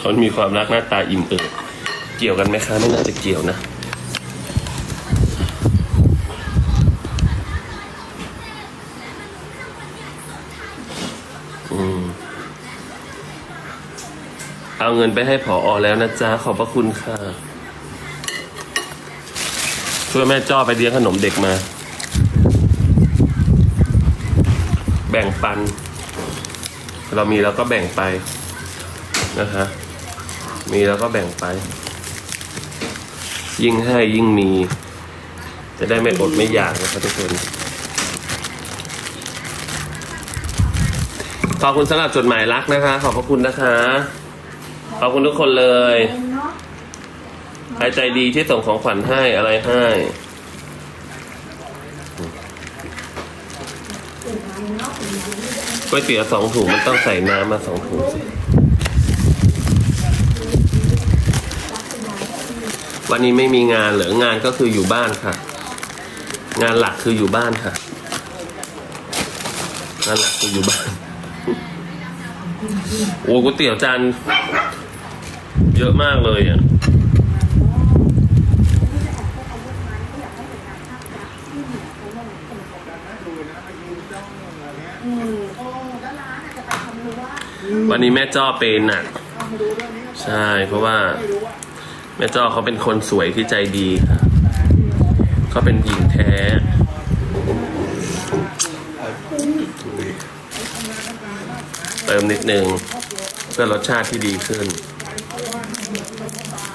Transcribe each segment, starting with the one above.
เขามีความรักหน้าตาอิ่มเอิบเกี่ยวกันไหมคะไม่น่าจะเกี่ยวนะอืมเอาเงินไปให้ผออแล้วนะจ๊ะ ขอบพระคุณค่ะ ช่วยแม่จ้อไปเลี้ยงขนมเด็กมา แบ่งปัน เรามีแล้วก็แบ่งไปนะคะ มีแล้วก็แบ่งไป ยิ่งให้ยิ่งมี จะได้ไม่อดไม่อยากนะครับทุกคน ขอบคุณสำหรับจดหมายรักนะคะ ขอบพระคุณนะคะ ขอบคุณทุกคนเลยใครใจดีที่ส่งของขวัญให้อะไรให้ก๋วยเตี๋ยวสองถุงมันต้องใส่น้ำมาสองถุงสิ วันนี้ไม่มีงานเหรืองานก็คืออยู่บ้านค่ะ งานหลักคืออยู่บ้านค่ะ งานหลักคืออยู่บ้าน โอ้ก๋วยเตี๋ยวจานเยอะมากเลยอะวันนี้แม่จ้อเป็นอะใช่เพราะว่า แม่จ้อเขาเป็นคนสวยที่ใจดีค่ะเขาเป็นหญิงแท้ เติมนิดนึงเพื่อรสชาติที่ดีขึ้น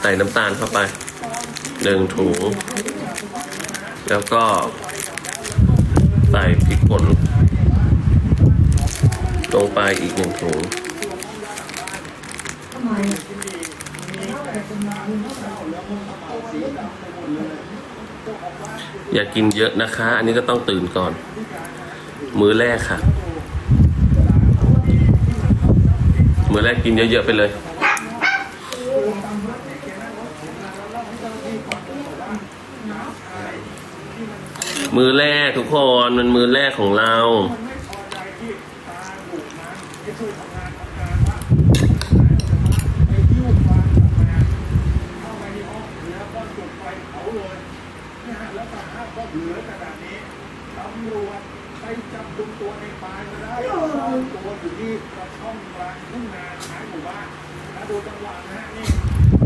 ใส่น้ำตาลเข้าไปหนึ่งถุง แล้วก็ใส่พริกป่นลงไปอีกหนึ่งถุง อย่ากินเยอะนะคะ อันนี้ก็ต้องตื่นก่อน มื้อแรกค่ะ มื้อแรกกินเยอะๆไปเลย มือแรกทุกคนมันมือแรกของเรา รวจไปจับกุมตัวในปลายมาได้ซ่อนตัวอยู่ที่กระท่อมกลางทุ่งนาท้ายหมู่บ้านนะดูจังหวะนะฮะนี่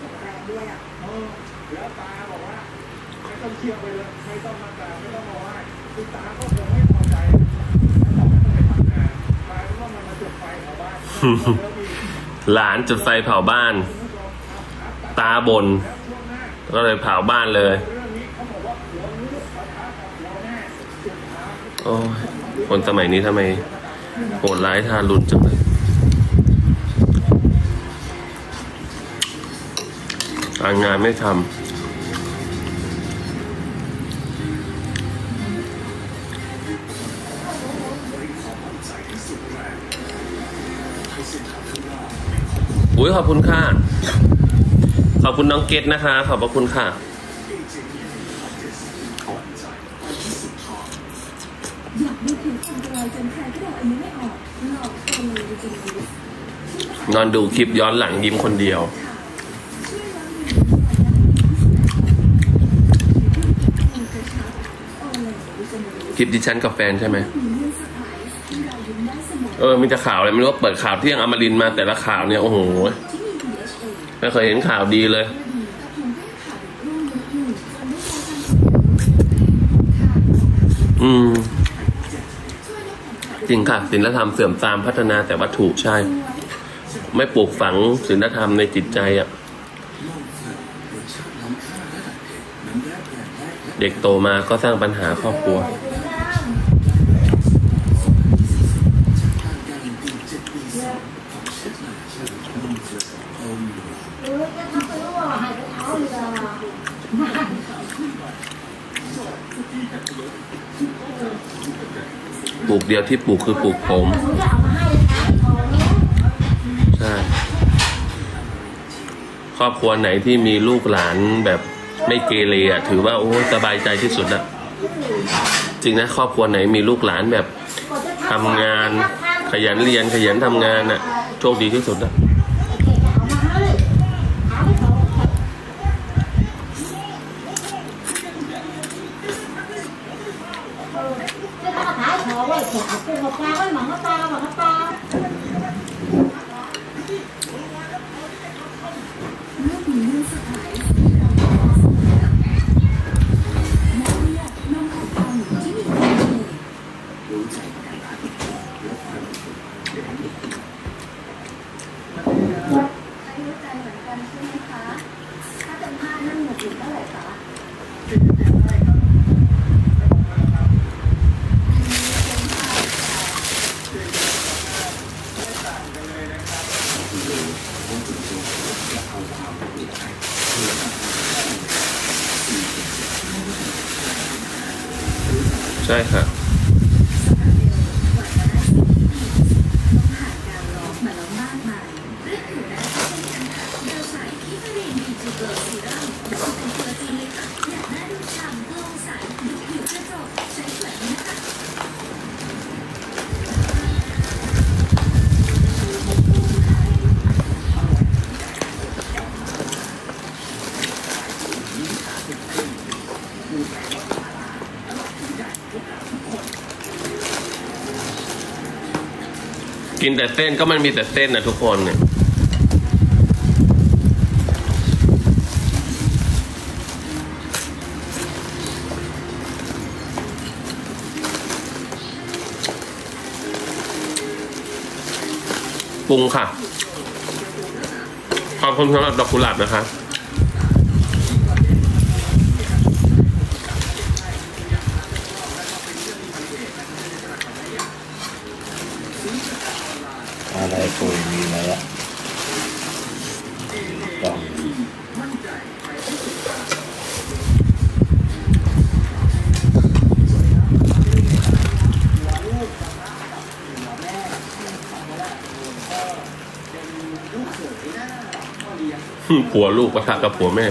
แข็งแรงด้วยอะเออแล้วตาบอกว่าไม่ต้องเที่ยวไปเลยไม่ต้องมากราบไม่ต้องมาไหว้คือตาก็คงไม่ หลานจุดไฟเผาบ้าน ตาบน ก็เลยเผาบ้านเลย โอ้คนสมัยนี้ทำไมโหดร้ายทารุณจังเลยกางานไม่ทำ อุ้ยขอบคุณค่ะ ขอบคุณน้องเกตนะคะ ขอบพระคุณค่ะอยากมีผิวคนรอยจนใครก็เดาอายุไม่ออกหลอกตัวเลยจริงๆนอนดูคลิปย้อนหลังยิ้มคนเดียวคลิปดิฉันกับแฟนใช่ไหม เออมีแต่ข่าวอะไรไม่รู้เปิดข่าวที่ยังอมรินมาแต่ละข่าวเนี่ยโอ้โหไม่เคยเห็นข่าวดีเลย อืม จริงค่ะศิลธรรมเสื่อมตามพัฒนาแต่วัตถุใช่ ไม่ปลูกฝังศิลธรรมในจิตใจอะ่ะ เด็กโตมาก็สร้างปัญหาครอบครัว ลูกเดียวที่ปลูกคือปลูกผมใช่ครอบครัวไหนที่มีลูกหลานแบบไม่เกเรอะถือว่าโอ้สบายใจที่สุดละจริงนะครอบครัวไหนมีลูกหลานแบบทำงานขยันเรียนขยันทำงานอะโชคดีที่สุดละ aja กินแต่เส้นก็มันมีแต่เส้นนะทุกคนเนี่ยปรุงค่ะ ความคมสำหรับดอกกุหลาบนะคะ ผัวลูกปะทะกับผัวแม่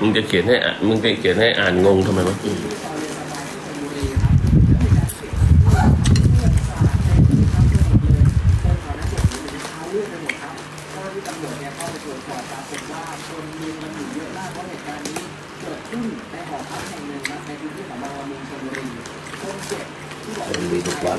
มึงจะเขียนให้อ่านมึงจะเขียนให้อ่านงงทำไมวะมีทุกวัน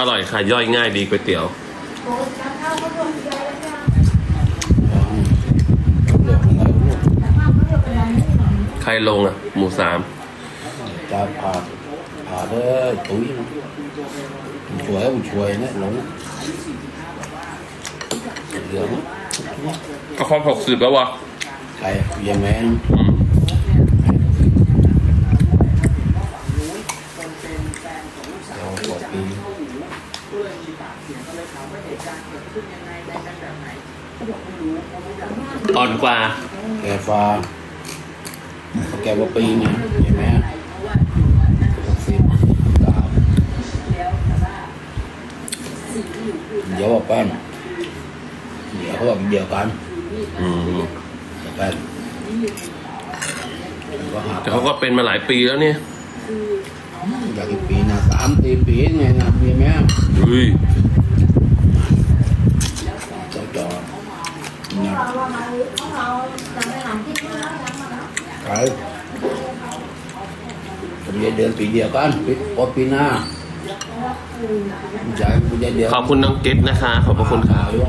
อร่อยค่ะ ย่อยง่ายดีก๋วยเตี๋ยว ใครลงอะ หมูสามจาผ่าผ่าเด้อตุ้ยช่วยช่วยนี่ลงเหลืองก็ครบหกสิบแล้ววะใครยังแม่ อ่อนกว่า แกฟ้าแกว่าปีเนี่ยเห็นไหมหกสิบสามเดี๋ยวว่าแป้นเดี๋ยวเขาบอกเดียวกันอืมแป้นก็หาแต่เขาก็เป็นมาหลายปีแล้วเนี่ยอยากอีกปีนะสามสี่ปีไงนะเห็นไหมอุ้ย จอจอเนี่ย เราว่ามาเราจะไปหลังที่นี่แล้วยังมา แล้วใครผมจะเดือนปีเดียวกันปีพอปีหน้าขอบคุณน้องเกตนะคะ ขอบพระคุณค่ะ ข่าวอยู่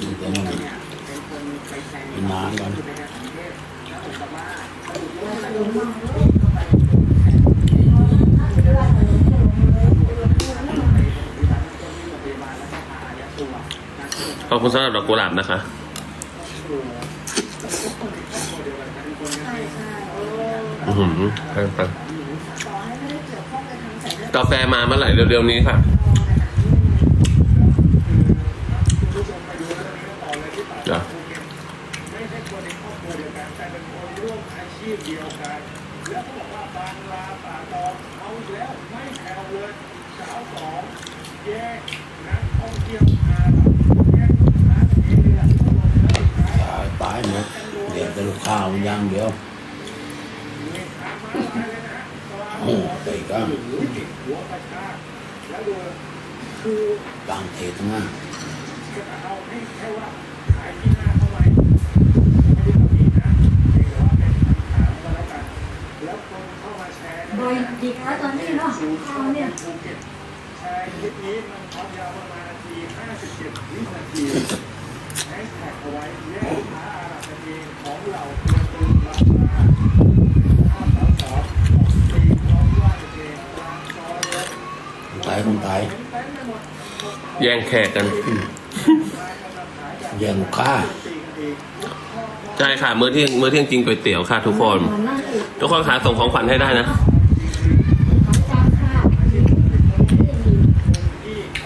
กินแต่นั่นกินนานกัน ขอบคุณสำหรับดอกกุหลาบนะคะ อือหือไปไปกาแฟมาเมื่อไหร่เร็วๆนี้ค่ะ จ้ะไม่ใช่คนในครอบครัวเดียวกันแต่เป็นคนร่วมอาชีพเดียวกันแล้วก็บอกว่าบางลาป่าตองเอาอีกแล้วไม่แผ่วเลยสาวสองแยกนักท่องเที่ยว เดี๋ยวจะลูกค้ามันอยังเดียวมีทางมาลายเลยนโอ้ใจกันหรือจิกหัวประชาแล้วดูคือต่างเทศทั้งนั้นจะเอาให้แค่ว่าขายที่หน้าเท่าไหร่ไม่ได้ทำอีกนะเพียงแต่ว่ากโดยดีแล้วตอนนี้เนาะข้าวเนี่ยแชร์คลิปนี้มันความยาวประมาณนาที57วินาทีแฮชแท็กเอาไว้แยกลูกค้า อาหรับกันเองของเหล่าตัวตึงราคาข้าวสาวสองของปีพร้อมว่าเองกลางซอยเลยคนไทยคนไทยเต็มไปหมดแย่งแขกกัน แย่งลูกค้าตีกันเองใช่ค่ะมื้อเที่ยงมื้อเที่ยงจริงก๋วยเตี๋ยวค่ะทุกคนนั่งอีกทุกคนค่ะส่งของขวัญให้ได้นะ ของจานข้าวที่เข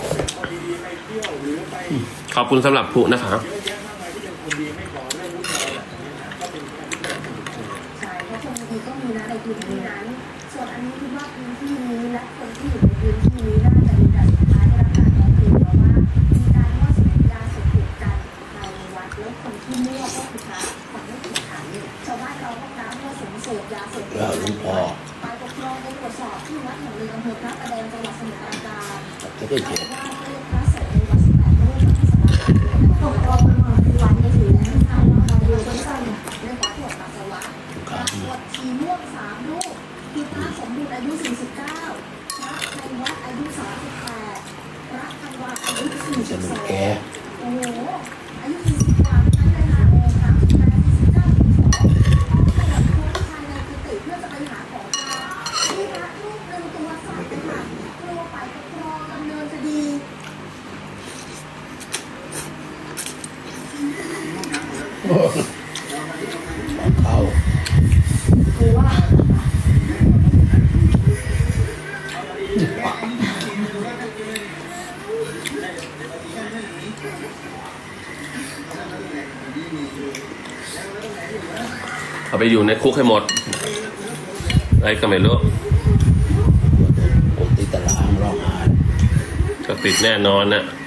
าเป็นคนดีๆไปเที่ยวหรือไปขอบคุณสำหรับผู้นะคะ แล้วหลวงพ่อฝ่ายปกครองไปตรวจสอบที่วัดแห่งหนึ่งอำเภอพระประแดงจังหวัดสมุทรปราการจะได้เจ็บ เอาไปอยู่ในคุกให้หมดอะไรก็ไม่รู้ผมติดตารางร้องไห้ก็ติดแน่นอนน่ะจะ